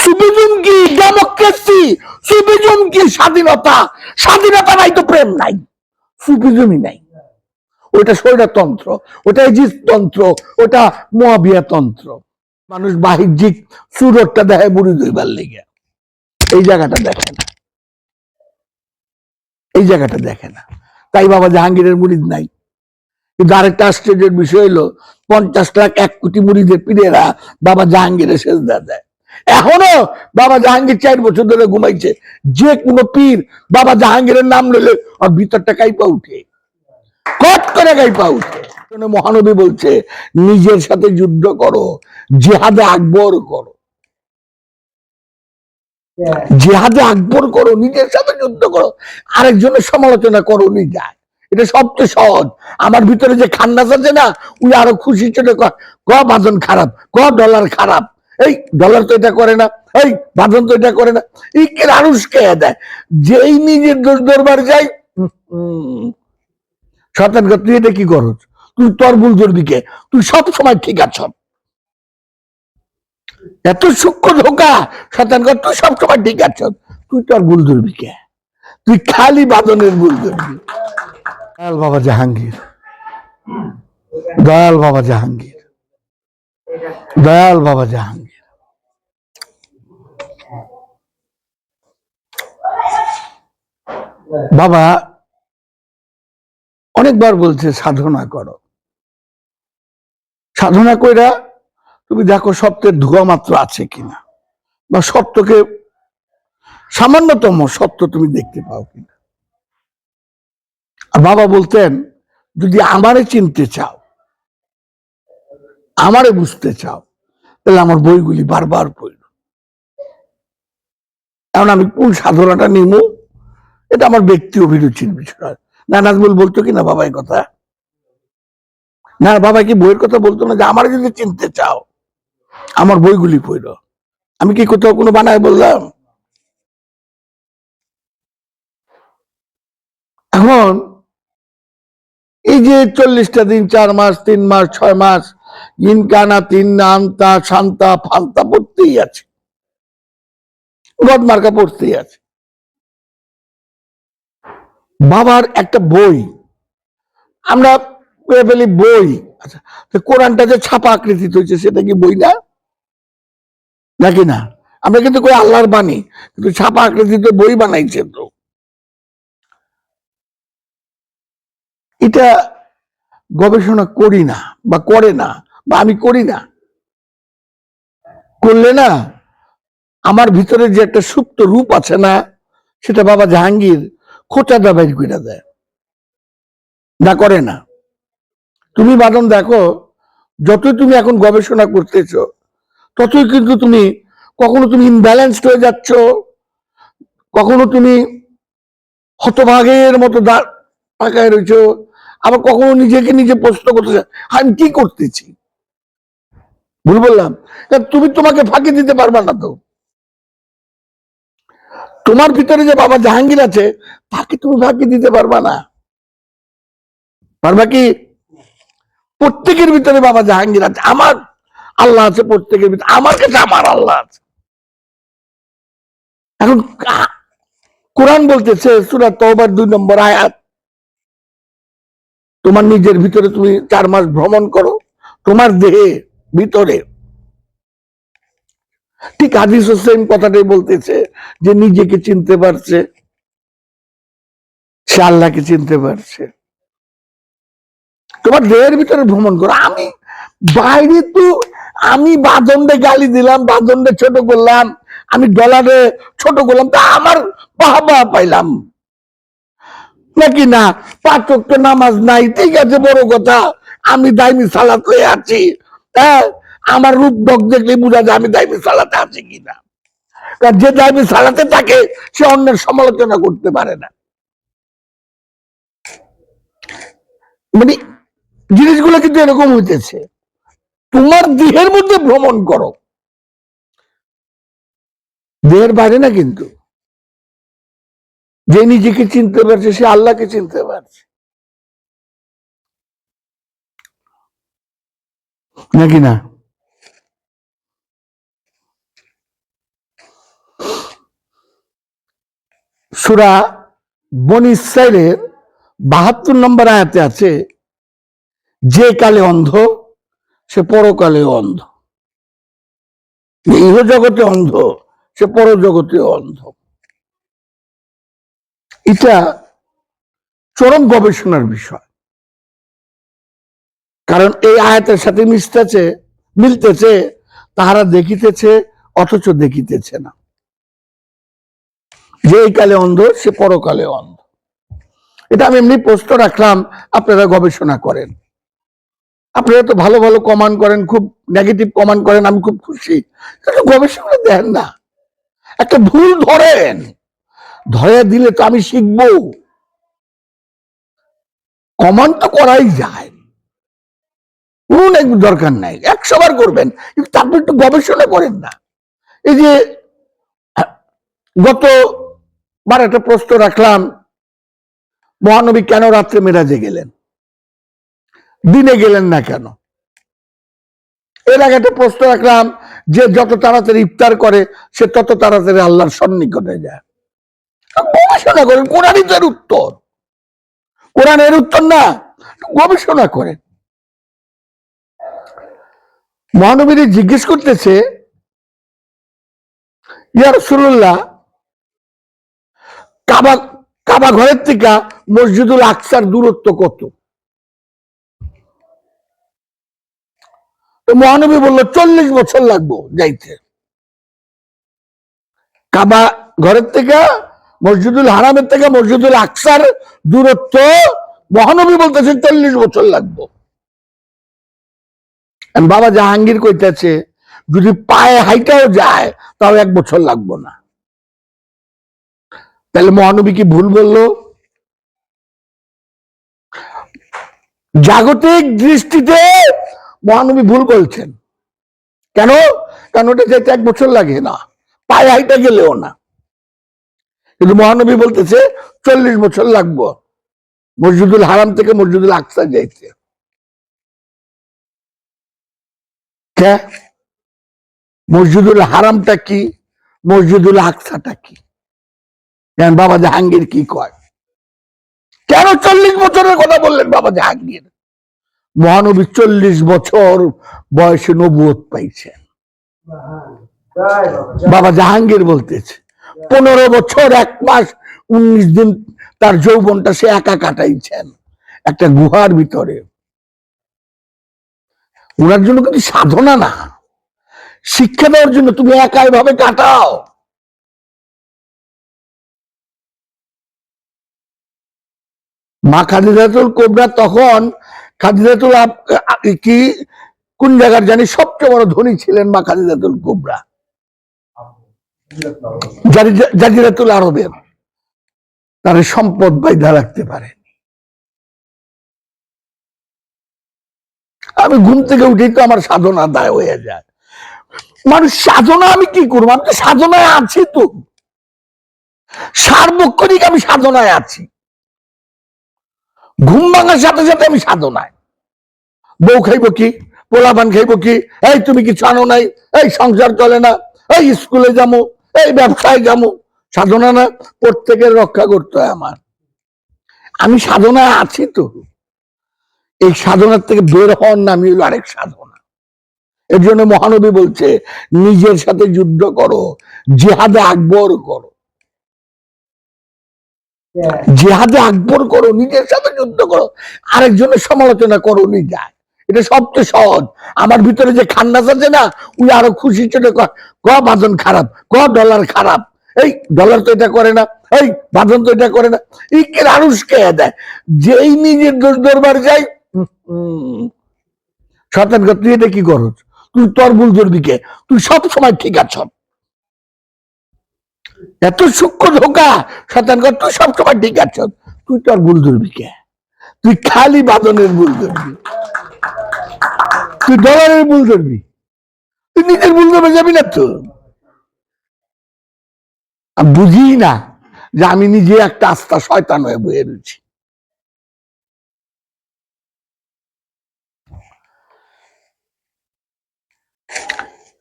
সুবিজম কি ডেমোক্রেসি স্বাধীনতা স্বাধীনতা নাই তো প্রেম নাই নাই। ওটা ওটা তন্ত্র ওটা তন্ত্র মানুষ বাহ্যিক সুরতটা দেখে বুড়ি দইবার লেগে। এই জায়গাটা দেখে না। এই জায়গাটা দেখে না। তাই বাবা জাহাঙ্গীরের মুড়িদ নাই। কিন্তু আরেকটা আশ্চর্যের বিষয় হলো, পঞ্চাশ লাখ এক কোটি মুড়িদের পীরেরা বাবা জাহাঙ্গীরের শেষ দেয়। এখনও বাবা জাহাঙ্গীর চার বছর ধরে ঘুমাইছে। যে কোনো পীর বাবা জাহাঙ্গীরের নাম নিলে ওর ভিতরটা কাইপা উঠে। কট করে গাইপা উঠে। মহানবী বলছে, নিজের সাথে যুদ্ধ করো, জেহাদে আকবর করো। জেহাদে আকবর করো, নিজের সাথে যুদ্ধ করো। আরেকজনের সমালোচনা করো নি যায়। এটা সবচেয়ে সহজ। আমার ভিতরে যে খান্নাস আছে না, উনি আরও খুশি চলে ক- বাদন খারাপ, ক, ডলার খারাপ এই ডলার তো এটা করে না, এই বাদন তো এটা করে না। এই কে আরুষ কে দেয়? যেই নিজের দোষ দরবার যাই শতান তুই এটা কি করছ তুই তোর ভুল ধরবি কে? তুই সব সময় ঠিক আছ। এত সূক্ষ্ম ধোকা শতান তুই সব সময় ঠিক আছ। তুই তোর ভুল ধরবি কে? তুই খালি বাদনের ভুল ধরবি। দয়াল বাবা জাহাঙ্গীর। দয়াল বাবা জাহাঙ্গীর। দয়াল বাবা জাহাঙ্গীর। বাবা, অনেকবার বলছে, সাধনা করো। সাধনা কইরা তুমি দেখো সত্যের ধোয়া মাত্র আছে কিনা, বা সত্যকে, সামান্যতম সত্য তুমি দেখতে পাও কিনা। বাবা বলতেন, যদি আমারে চিনতে চাও, আমারে বুঝতে চাও, তাহলে আমার বইগুলি বারবার পড়ল এখন আমি কোন সাধনাটা নিব? এটা আমার ব্যক্তি অভিরুচির বিষয় না নাজমুল বলতো কি না বাবা এই কথা? না, বাবা কি বইয়ের কথা বলতো না যে আমার যদি চিনতে চাও, আমার বইগুলি পড়ো। আমি কি কোথাও কোনো বানায় বললাম? এখন এই যে চল্লিশটা দিন, চার মাস, তিন মাস, ছয় মাস ইনকানা তিন আন্তা শান্তা ফান্তা পড়তেই আছে। গদমার্কা পড়তেই আছে। বাবার একটা বই। আমরা ফেলি বই। আচ্ছা কোরআনটা যে ছাপা আকৃতি হয়েছে, সেটা কি বই না? নাকি না? আমরা কিন্তু কই আল্লাহর বাণী, কিন্তু ছাপা আকৃতিতে বই বানাইছে তো। এটা গবেষণা করি না, বা করে না, বা আমি করি না। করলে না, আমার ভিতরে যে একটা সুপ্ত রূপ আছে না, সেটা বাবা জাহাঙ্গীর খোঁচা দাবাই করে দেয়। না করে না। তুমি বাদন দেখো, যতই তুমি এখন গবেষণা করতেছ, ততই কিন্তু তুমি কখনো তুমি ইনব্যালেন্সড হয়ে যাচ্ছ, কখনো তুমি হতভাগের মতো তাকায় রয়েছো আবার কখনো নিজেকে নিজে প্রশ্ন করতেছে, আমি কি করতেছি? ভুল বললাম। তুমি তোমাকে ফাঁকি দিতে পারবা না তো। তোমার ভিতরে যে বাবা জাহাঙ্গীর আছে, তাকে তুমি ফাঁকি দিতে পারবা না। পারবা কি? প্রত্যেকের ভিতরে বাবা জাহাঙ্গীর আছে। আমার আল্লাহ আছে প্রত্যেকের ভিতরে। আমার কাছে আমার আল্লাহ আছে। এখন কোরআন বলতেছে, সুরা তওবার দুই নম্বর আয়াত, তোমার নিজের ভিতরে তুমি চার মাস ভ্রমণ করো, তোমার দেহে, ভিতরে। ঠিক হাদিস হোসেন কথাটাই বলতেছে। যে নিজেকে চিনতে পারছে, সে আল্লাহকে চিনতে পারছে। তোমার দেহের ভিতরে ভ্রমণ করো। আমি বাইরে তো, আমি বাদন্ডে গালি দিলাম বাদন্ডে ছোট করলাম, আমি ডলারে ছোট করলাম, তা আমার বাহবা পাইলাম। নাকি না? পাচক তো নামাজ নাই, ঠিক আছে, বড় কথা, আমি দাইমি সালাত আছি। হ্যাঁ আমার রূপ ডক দেখলে বোঝা যায় আমি দাইমি সালাতে আছি কিনা। কারণ যে দাইমি সালাতে থাকে, সে অন্যের সমালোচনা করতে পারে না। মানে জিনিসগুলো কিন্তু এরকম হইতেছে। তোমার দেহের মধ্যে ভ্রমণ করো। দেহের বাইরে না কিন্তু। যে নিজেকে চিনতে পারছে, সে আল্লাহকে চিনতে পারছে। নাকি না? সুরা বনি ইসরাইলের বাহাত্তর নম্বর আয়াতে আছে, যে কালে অন্ধ, সে পরকালে অন্ধ। ইহ জগতে অন্ধ, সে পরজগতে অন্ধ। এটা চরম গবেষণার বিষয়। কারণ এই আয়াতের সাথে মিশতেছে, মিলতেছে, তাহারা দেখিতেছে, অথচ দেখিতেছে না। যে এই কালে অন্ধ, সে পরকালে অন্ধ। এটা আমি এমনি প্রশ্ন রাখলাম, আপনারা গবেষণা করেন। আপনারা তো ভালো ভালো কমান্ড করেন, খুব নেগেটিভ কমান্ড করেন, আমি খুব খুশি। গবেষণা দেন না। একটা ভুল ধরেন। ধরে দিলে তো আমি শিখব। কমান্ড তো করাই যায়। কোন দরকার নাই, একশো বার করবেন, কিন্তু তারপর একটু গবেষণা করেন না। এই যে, গত বার একটা প্রশ্ন রাখলাম। মহানবী কেন রাত্রে মেরাজে গেলেন? দিনে গেলেন না কেন? এর আগে একটা প্রশ্ন রাখলাম যে যত তাড়াতাড়ি ইফতার করে, সে তত তাড়াতাড়ি আল্লাহর সন্নিকটে যায়। গবেষণা করেন কোরআনই তো উত্তর। কোরআন এর উত্তর না, গবেষণা করেন। মহানবীর জিজ্ঞেস করতেছে, ইয়া রসুল্লাহ কাবা কাবা ঘরের থেকে মসজিদুল আকসার দূরত্ব কত? মহানবী বলল, চল্লিশ বছর লাগবো যাইতে। কাবা ঘরের থেকে, মসজিদুল হারামের থেকে মসজিদুল আকসার দূরত্ব, মহানবী বলতেছেন চল্লিশ বছর লাগবো। বাবা জাহাঙ্গীর কইতেছে, যদি পায়ে হাইটাও যায়, তাও এক বছর লাগবো না। তাহলে মহানবী কি ভুল বলল? জাগতিক দৃষ্টিতে মহানবী ভুল বলছেন। কেন? কারণ ওটা যেতে এক বছর লাগে না, পায়ে হাইটা গেলেও না। কিন্তু মহানবী বলতেছে, চল্লিশ বছর লাগবো। মসজিদুল হারাম থেকে মসজিদুল আকসা যাইতে। কে? মসজিদুল হারামটা কি? মসজিদুল আকসাটা কি? কেন বাবা জাহাঙ্গীর কি কয়? কেন চল্লিশ বছরের কথা বললেন বাবা জাহাঙ্গীর? মহানবী চল্লিশ বছর বয়সে নবুয়ত পাইছেন। বাবা জাহাঙ্গীর বলতেছে, পনেরো বছর, এক মাস, উনিশ দিন তার যৌবনটা সে একা কাটাইছেন একটা গুহার ভিতরে। ওনার জন্য কিন্তু সাধনা না। শিক্ষা দেওয়ার জন্য তুমি একা এভাবে কাটাও। মা খাদিজাতুল কোবরা তখন খাদিজাতুল কি, কোন জায়গার জানি সবচেয়ে বড় ধনী ছিলেন মা খাদিজাতুল কোবরা? জাজিরাতুল আরবের। তার সম্পদ বাইধা রাখতে পারে আমি ঘুম থেকে উঠেই তো আমার সাধনা দায় হয়ে যায়। মানুষ, সাধনা আমি কি করব? আমি তো সাধনায় আছি তো। সার্বক্ষণিক আমি সাধনায় আছি। ঘুম ভাঙার সাথে সাথে আমি সাধনায় বউ খাইব কি? পোলাপান খাইব কি? এই তুমি কিছু আনো নাই? এই সংসার চলে না। এই স্কুলে যাব এই ব্যবসায় যাব সাধনা না প্রত্যেকের রক্ষা করতে হয় আমার। আমি সাধনায় আছি তো। এই সাধনার থেকে বের হওয়ার নামই হলো আরেক সাধনা। এর জন্য মহানবী বলছে, নিজের সাথে যুদ্ধ করো, জিহাদে আকবর করো। জিহাদে আকবর করো, নিজের সাথে যুদ্ধ করো, আরেকজনের সমালোচনা করো যায়। এটা সবচেয়ে সহজ। আমার ভিতরে যে খান্নাস আছে না ওই আরও খুশি চলে ক বাজন খারাপ ক ডলার খারাপ। এই, ডলার তো এটা করে না, এই বাজন তো এটা করে না। এই আরুষ কে দেয়? যেই নিজের দোষ দরবার যাই শতান তুই এটা কি করছ তুই তোর ভুল ধরবি কে? তুই সব সময় ঠিক আছ এত সূক্ষ্ম ধোকা। শতান তুই সব সময় ঠিক আছ তুই তোর ভুল ধরবি কে? তুই খালি বাদনের ভুল ধরবি। তুই ডলারের ভুল ধরবি। তুই নিজের ভুল ধরবে যাবি না তো? আমি বুঝি না যে আমি নিজে একটা আস্থা শয়তান হয়ে বয়ে রয়েছি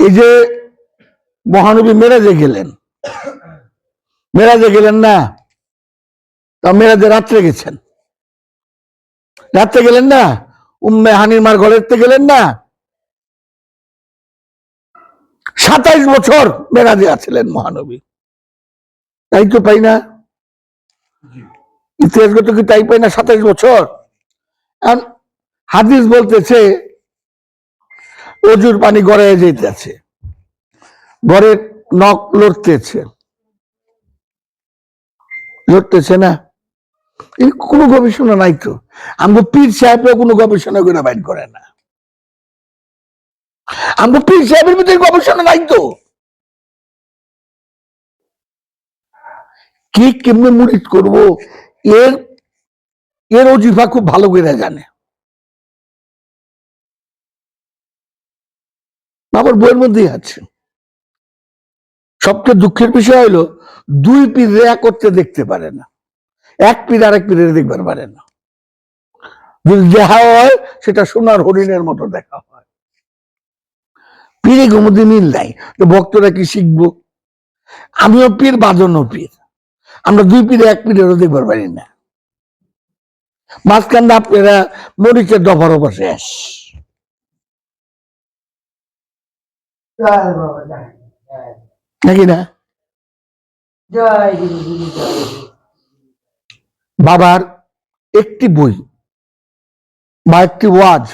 এই যে মহানবী মেরাজে গেলেন। মেরাজে গেলেন না। তা মেরাজে রাত্রে গেছেন। রাত্রে গেলেন না? উম্মে হানির মার ঘরের গেলেন না? সাতাইশ বছর মেরাজে আছিলেন মহানবী। তাই তো পাই না? ইতিহাসগত কি তাই পাই না সাতাইশ বছর? হাদিস বলতেছে, অজুর পানি গড়ায় যেতেছে ঘরের নখ লড়তেছে। লড়তেছে না। এর কোনো গবেষণা নাই তো। আমগো পীর সাহেবরা কোনো গবেষণা করে বাইর করে না। আমগো পীর সাহেবের ভিতরে গবেষণা নাই তো। কি কেমনে মুড়িদ করব? এর এর অজিফা খুব ভালো করে জানে। আমার বইয়ের মধ্যেই আছে। সবচেয়ে দুঃখের বিষয় হলো, দুই পীর রেয়া করতে দেখতে পারে না। এক পীর আরেক পীরের দেখবার পারে না। যদি দেখা হয়, সেটা সোনার হরিণের মতো দেখা হয়। পীরে মধ্যে মিল নাই। তো ভক্তরা কি শিখব? আমিও পীর বাজনও পীর। আমরা দুই পীরে, এক পীরেরও দেখবার পারি না। মাঝখানে আপনারা মরিচের দফারও শেষ জয় বাবা নাকি না। বাবার একটি বই বা একটি ওয়াজ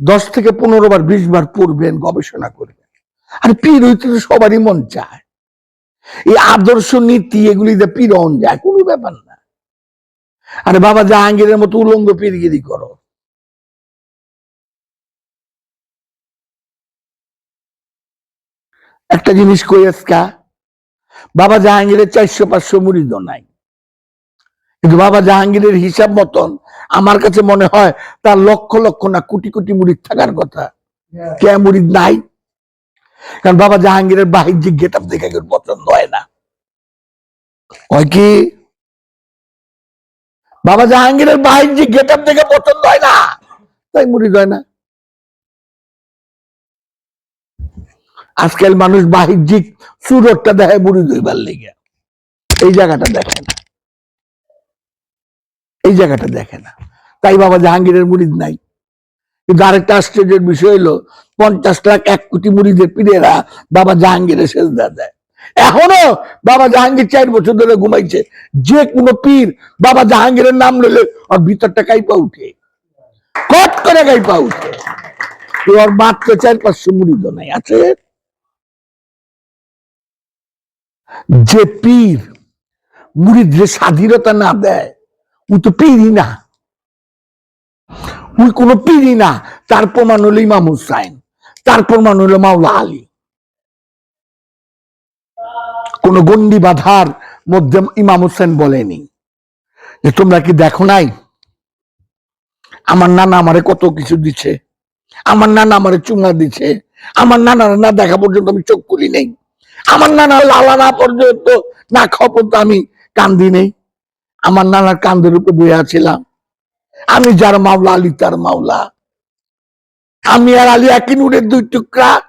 দশ থেকে পনেরো বার বিশ বার পড়বেন গবেষণা করবেন। আর পীর হইতে তো সবারই মন চায়। এই আদর্শ নীতি এগুলি যে পীরন যায় কোনো ব্যাপার না। আরে বাবা জাহাঙ্গীরের মতো উলঙ্গ পীরগিরি করো। একটা জিনিস কই আজকা? বাবা জাহাঙ্গীরের চারশো পাঁচশো মুড়িদ নাই। কিন্তু বাবা জাহাঙ্গীরের হিসাব মতন আমার কাছে মনে হয় তার লক্ষ লক্ষ না কোটি কোটি মুড়িদ থাকার কথা। কে মুড়িদ নাই? কারণ বাবা জাহাঙ্গীরের বাহ্যিক গেট আপ দেখে কেউ পছন্দ হয় না। হয় কি? বাবা জাহাঙ্গীরের বাহ্যিক গেট আপ দেখে পছন্দ হয় না। তাই মুড়িদ হয় না। আজকাল মানুষ বাহ্যিক সুরতটা দেখে মুড়িদ হইবার লেগে। এই জায়গাটা দেখে না। এই জায়গাটা দেখে না। তাই বাবা জাহাঙ্গীরের মুড়িদ নাই। কিন্তু আরেকটা আশ্চর্যের বিষয় হলো, পঞ্চাশ লাখ এক কোটি মুড়িদের পীরেরা বাবা জাহাঙ্গীরের সেজদা দেয়। এখনও বাবা জাহাঙ্গীর চার বছর ধরে ঘুমাইছে। যে কোনো পীর বাবা জাহাঙ্গীরের নাম লইলে ওর ভিতরটা কাইপা উঠে। কট করে কাইপা উঠে। ওর মাত্র চার পাঁচশো মুড়িদ নাই। আছে? যে পীর মুড়িদের স্বাধীনতা না দেয় ওই তো পীরই না। ওই কোনো পীরই না। তার প্রমাণ হলো ইমাম হুসাইন, তার প্রমাণ হলো মাওলা আলী। কোন গন্ডি বাধার মধ্যে ইমাম হুসেন বলেনি। যে তোমরা কি দেখো নাই? আমার নানা আমারে কত কিছু দিচ্ছে আমার নানা আমারে চুমা দিচ্ছে আমার নানার না দেখা পর্যন্ত আমি চোখ খুলি নেই। আমার নানা লালা না পর্যন্ত, না খাওয়া পর্যন্ত আমি কান্দি নেই। আমার নানার কান্দের উপরে আছিলাম আমি যার মাওলা, আলী তার মাওলা। আমি আর আলী একই নুরের দুই টুকরা।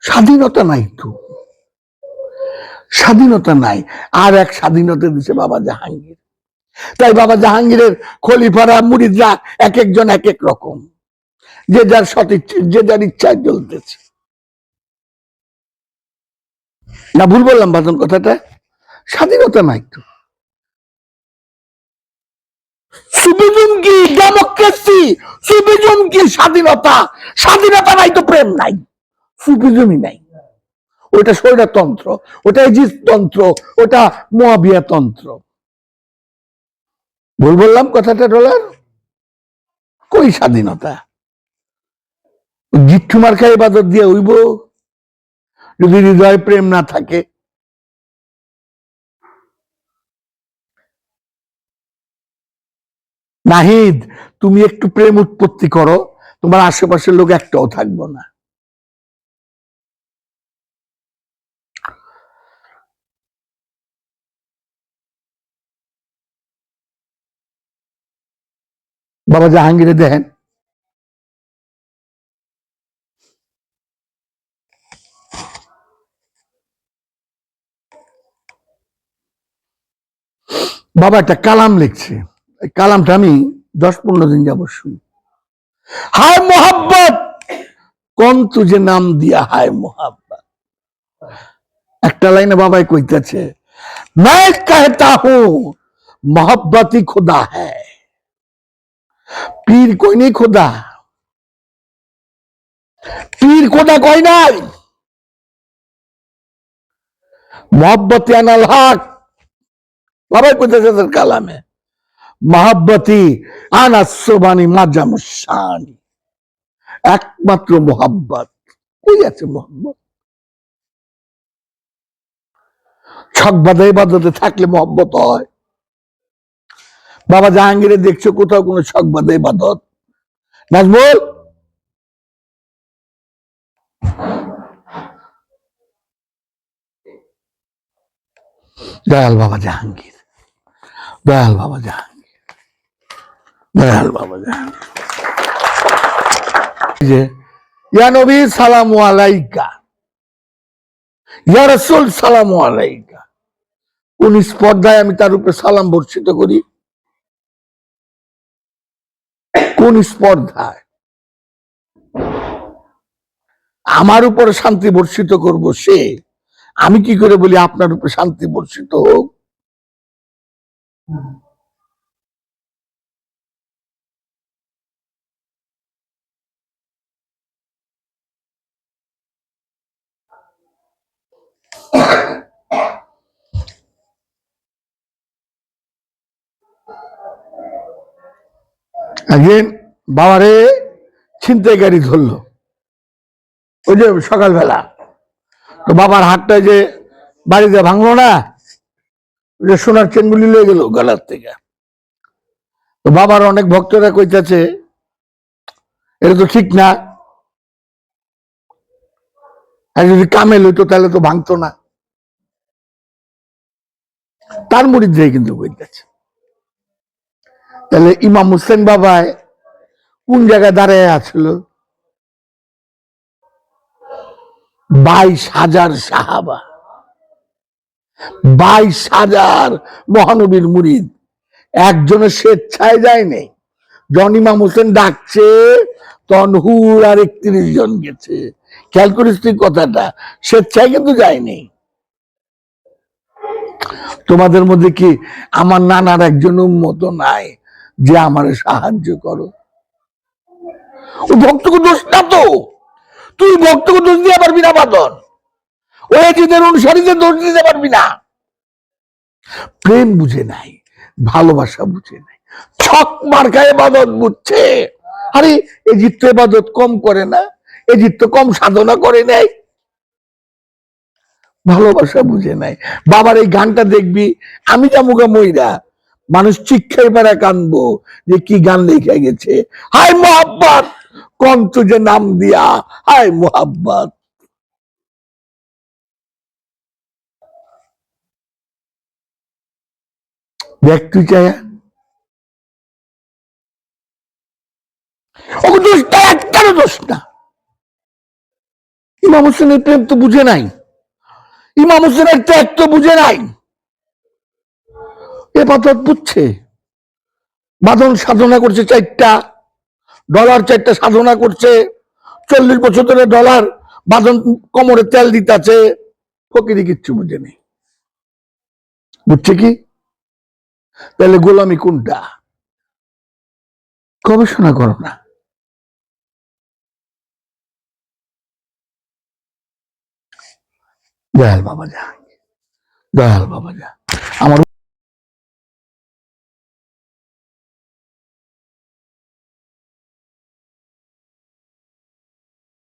স্বাধীনতা নাই তো। স্বাধীনতা নাই। আর এক স্বাধীনতা দিছে বাবা জাহাঙ্গীর। তাই বাবা জাহাঙ্গীরের খলিফারা, মুরিদরা এক একজন এক এক রকম। যে যার সঠিক, যে যার ইচ্ছায় চলতেছে। না, ভুল বললাম, বাদন কথাটা। স্বাধীনতা নাই তো। সুবিজম কি ডেমোক্রেসি সুবিজম কি স্বাধীনতা। স্বাধীনতা নাই তো, প্রেম নাই। সুবিজমই নাই। ওটা স্বৈরতন্ত্র ওটা তন্ত্র ওটা মহাবিয়া তন্ত্র ভুল বললাম কথাটা, ডলার? কই স্বাধীনতা? জিঠু মার্কা ইবাদত দিয়ে হইব যদি হৃদয় প্রেম না থাকে। নাহিদ, তুমি একটু প্রেম উৎপত্তি করো, তোমার আশেপাশের লোক একটাও থাকব না। বাবা জাহাঙ্গীরে দেখেন বাবা একটা কালাম লিখছে এই কালামটা আমি দশ পনেরো দিন যাব শুনি হায় মোহাব্বত কোন তুঝে নাম দিয়া হায় মোহাব্বত একটা লাইনে বাবাই কইতেছে मैं कहता हूं मोहब्बत ही खुदा है পীর কই নেই খোদা পীর খোদা কই নাই মোহব্বতি আনাল হক বাবাই কইতেছে তার কালামে। মহাব্বতি আনাসবানি মাজামুসানি একমাত্র মোহাব্বত। কই আছে মোহাম্মত ছক বাদে থাকলে মহব্বত হয়। বাবা জাহাঙ্গীরে দেখছ কোথাও কোনো ছক বাদে বাদত নাজমুল? দয়াল বাবা জাহাঙ্গীর। দয়াল বাবা জাহাঙ্গীর। দয়াল বাবা জাহাঙ্গীর। যে, ইয়া নবী সালামু আলাইকা, ইয়া রাসূল সালামু আলাইকা। কোন স্পর্ধায় আমি তার উপরে সালাম বর্ষিত করি? কোন স্পর্ধায়? আমার উপরে শান্তি বর্ষিত করব সে? আমি কি করে বলি আপনার উপরে শান্তি বর্ষিত হোক? একদিন বাবারে ছিনতাইকারী ধরলো। ওই যে সকালবেলা। তো বাবার হাতটা যে বাড়িতে ভাঙলো না যে সোনার চেনগুলি লয়ে গেল গলার থেকে। তো বাবার অনেক ভক্তরা কইতাছে, এটা তো ঠিক না। আর যদি কামেল হইতো তাহলে তো ভাঙতো না। তার দিয়ে কিন্তু কইতাছে তাহলে ইমাম হোসেন বাবায় কোন জায়গায় দাঁড়ায় আছিল? বাইশ হাজার সাহাবা। বাইশ হাজার মহানবীর মুরিদ। একজনের স্বেচ্ছায় যায়নি। জন ইমাম হোসেন ডাকছে, তখন হুর আর একত্রিশ জন গেছে। খেয়াল করিস তুই কথাটা, স্বেচ্ছায় কিন্তু যায়নি। তোমাদের মধ্যে কি আমার নানার একজন উন্মত নাই যে আমার সাহায্য করো? ভক্তকে দোষ না তো। তুই ভক্তকে দোষ দিয়ে পারবি বিনা বাদন দোষ দিতে পারবি না। প্রেম বুঝে নাই, ভালোবাসা বুঝে নাই, ছক বুঝছে। আরে এবাদত কম করে না কম সাধনা করে ভালোবাসা বুঝে নাই। বাবার এই গানটা দেখবি, আমি যামুগা মইরা। মানুষ চিক্ষাই পাড়া কানবো, যে কি গান লেখা গেছে। হায় মোহাব্বত, কম তুঝে নাম দিয়া, হায় মোহাব্বত। তুই চায় দোষটা একটারও দোষ না। ইমাম হোসেনের প্রেম তো বুঝে নাই। ইমাম হোসেনের ত্যাগ তো বুঝে নাই। এ পাথর বুঝছে বাদন সাধনা করছে চারটা, ডলার চারটা সাধনা করছে। চল্লিশ বছর ধরে ডলার বাদন কোমরে তেল দিতেছে ফকিরি কিচ্ছু বুঝে নেই। বুঝছে কি? তাহলে গোলামি কোনটা? গবেষণা করো না। দয়াল বাবা যা দয়াল বাবা যা